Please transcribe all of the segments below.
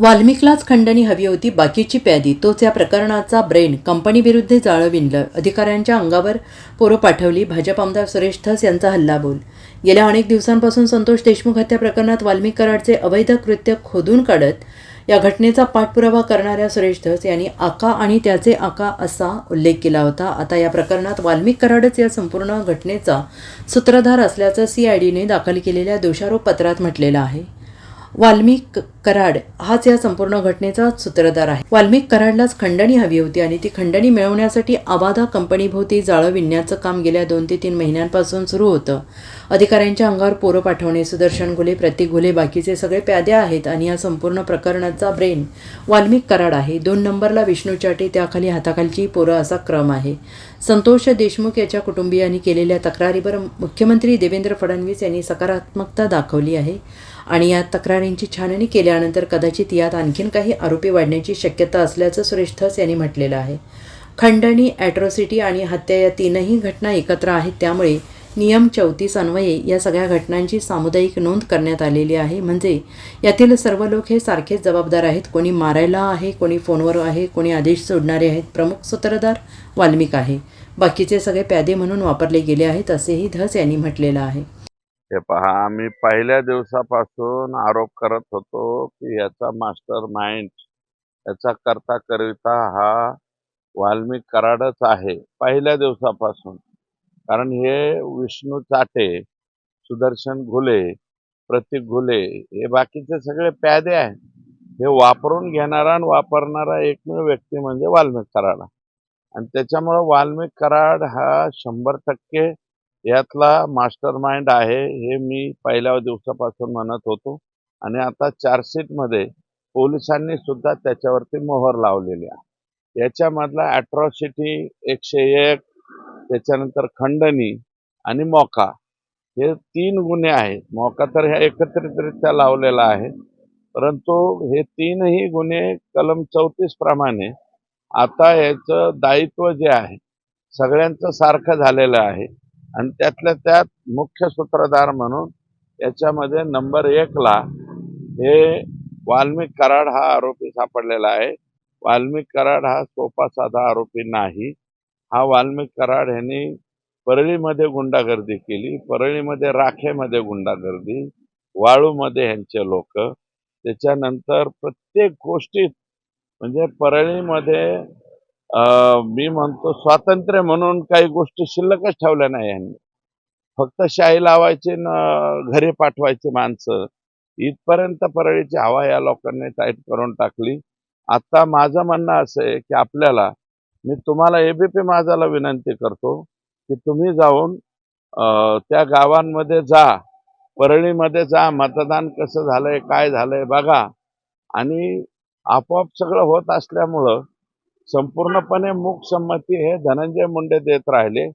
वाल्मिकलाच खंडणी हवी होती बाकीची प्यादी. तोच या प्रकरणाचा ब्रेन कंपनीविरुद्ध जाळं विणलं. अधिकाऱ्यांच्या अंगावर पोरं पाठवली. भाजप आमदार सुरेश धस यांचा हल्लाबोल गेल्या अनेक दिवसांपासून संतोष देशमुख हत्या प्रकरणात वाल्मिक कराडचे अवैध कृत्य खोदून काढत या घटनेचा पाठपुरावा करणाऱ्या सुरेश धस यांनी आका आणि त्याचे आका असा उल्लेख केला होता. आता या प्रकरणात वाल्मिक कराडच या संपूर्ण घटनेचा सूत्रधार असल्याचं सीआयडीने दाखल केलेल्या दोषारोप पत्रात म्हटलेलं आहे. वाल्मिक कराड हाच या संपूर्ण घटनेचा सूत्रधार आहे. वाल्मिक कराडलाच खंडणी हवी होती आणि ती खंडणी मिळवण्यासाठी आवादा कंपनीभोवती जाळं विणण्याचं काम गेल्या दोन ते तीन महिन्यांपासून सुरू होतं. अधिकाऱ्यांच्या अंगावर पोरं पाठवणे सुदर्शन घुले प्रतीक घुले बाकीचे सगळे प्यादे आहेत आणि या संपूर्ण प्रकरणाचा ब्रेन वाल्मिक कराड आहे. दोन नंबरला विष्णू चाटे त्याखाली हाताखालची पोरं असा क्रम आहे. संतोष देशमुख याच्या कुटुंबियांनी केलेल्या तक्रारीवर मुख्यमंत्री देवेंद्र फडणवीस यांनी सकारात्मकता दाखवली आहे आणि या तक्रार तक्रारींची छाननी केल्यानंतर कदाचित यात आणखीन काही आरोपी वाढण्याची शक्यता असल्याचं सुरेश धस यांनी म्हटलेलं आहे. खंडणी ॲट्रॉसिटी आणि हत्या या तीनही घटना एकत्र आहेत त्यामुळे नियम चौतीस अन्वये या सगळ्या घटनांची सामुदायिक नोंद करण्यात आलेली आहे. म्हणजे यातील सर्व लोक हे सारखेच जबाबदार आहेत कोणी मारायला आहे कोणी फोनवर आहे कोणी आदेश सोडणारे आहेत प्रमुख सूत्रधार वाल्मिक आहे. बाकीचे सगळे प्यादे म्हणून वापरले गेले आहेत असेही धस यांनी म्हटलेलं आहे. हे पहा आम्ही पहिल्या दिवसापासून आरोप करत होतो की याचा मास्टर माइंड याचा करता करिता हा वाल्मिक कराडच आहे पहिल्या दिवसापासून. कारण हे विष्णू चाटे सुदर्शन घुले प्रतीक घुले हे बाकीचे सगळे प्यादे आहेत. हे वापरून घेणारा आणि वापरणारा एकमेव व्यक्ती म्हणजे वाल्मिक कराड आणि त्याच्यामुळं वाल्मिक कराड हा शंभर टक्के यातला मास्टर माइंड आहे हे मी पहिल्या दिवसापासून म्हणत होतो. आणि आता चार्जशीटमध्ये पोलिसांनी सुद्धा त्याच्यावरती मोहर लावलेली आहे. याच्यामधला अट्रॉसिटी एकशे एक त्याच्यानंतर खंडणी आणि मोका. हे तीन गुन्हे आहेत. मोका तर ह्या एकत्रितरित्या लावलेला आहे. परंतु हे तीनही गुन्हे कलम चौतीस प्रमाणे आता याचं दायित्व जे आहे सगळ्यांचं सारखं झालेलं आहे. आणि त्यातल्या त्यात मुख्य सूत्रधार म्हणून याच्यामध्ये नंबर एकला हे वाल्मिक कराड हा आरोपी सापडलेला आहे. वाल्मिक कराड हा सोपा साधा आरोपी नाही. हा वाल्मिक कराड ह्यांनी परळीमध्ये गुंडागर्दी केली. परळीमध्ये राखेमध्ये गुंडागर्दी वाळूमध्ये ह्यांचे लोक. त्याच्यानंतर प्रत्येक गोष्टीत म्हणजे परळीमध्ये मी म्हणतो स्वातंत्र्य म्हणून काही गोष्टी शिल्लकच ठेवल्या नाही यांनी फक्त शाही लावायची न घरी पाठवायची माणसं. इथपर्यंत परळीची हवा या लोकांनी टाईट करून टाकली. आता माझं म्हणणं असं आहे की आपल्याला मी तुम्हाला एबीपी माझाला विनंती करतो की तुम्ही जाऊन त्या गावांमध्ये जा. परळीमध्ये जा मतदान कसं झालंय काय झालंय बघा. आणि आपोआप सगळं होत असल्यामुळं संपूर्णपणे मूकसंमती हे धनंजय मुंडे देत राहिले.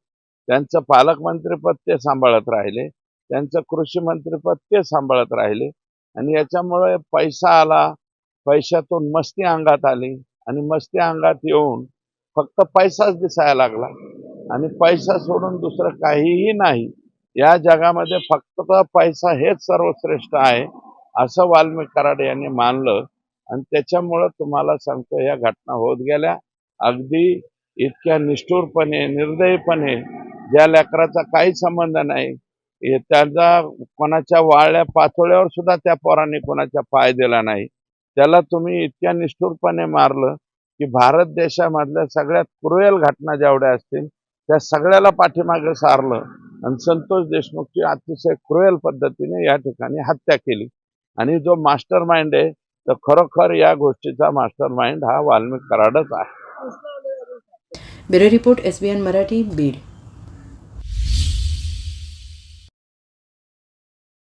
त्यांचं पालकमंत्रीपद ते सांभाळत राहिले. त्यांचं कृषी मंत्रीपद ते सांभाळत राहिले. आणि याच्यामुळे पैसा आला. पैशातून मस्ती अंगात आली. आणि मस्ती अंगात येऊन फक्त पैसाच दिसायला लागला. आणि पैसा सोडून दुसरं काहीही नाही. या जगामध्ये फक्त पैसा हेच सर्वश्रेष्ठ आहे असं वाल्मिक कराड यांनी मानलं. आणि त्याच्यामुळं तुम्हाला सांगतो या घटना होत गेल्या. अगदी इतक्या निष्ठुरपणे निर्दयीपणे ज्या लेकराचा काही संबंध नाही त्याचा कोणाच्या वाळल्या पाचोळ्यावर सुद्धा त्या पोरांनी कोणाच्या पाय दिला नाही. त्याला तुम्ही इतक्या निष्ठुरपणे मारलं की भारत देशामधल्या सगळ्यात क्रुएल घटना जेवढ्या असतील त्या सगळ्याला पाठीमागे सारलं आणि संतोष देशमुखची अतिशय क्रुएल पद्धतीने या ठिकाणी हत्या केली. आणि जो मास्टर माइंड आहे तर खरोखर या गोष्टीचा मास्टर माइंड हा वाल्मिक कराडच आहे. Bureau report S B N Marathi Beed.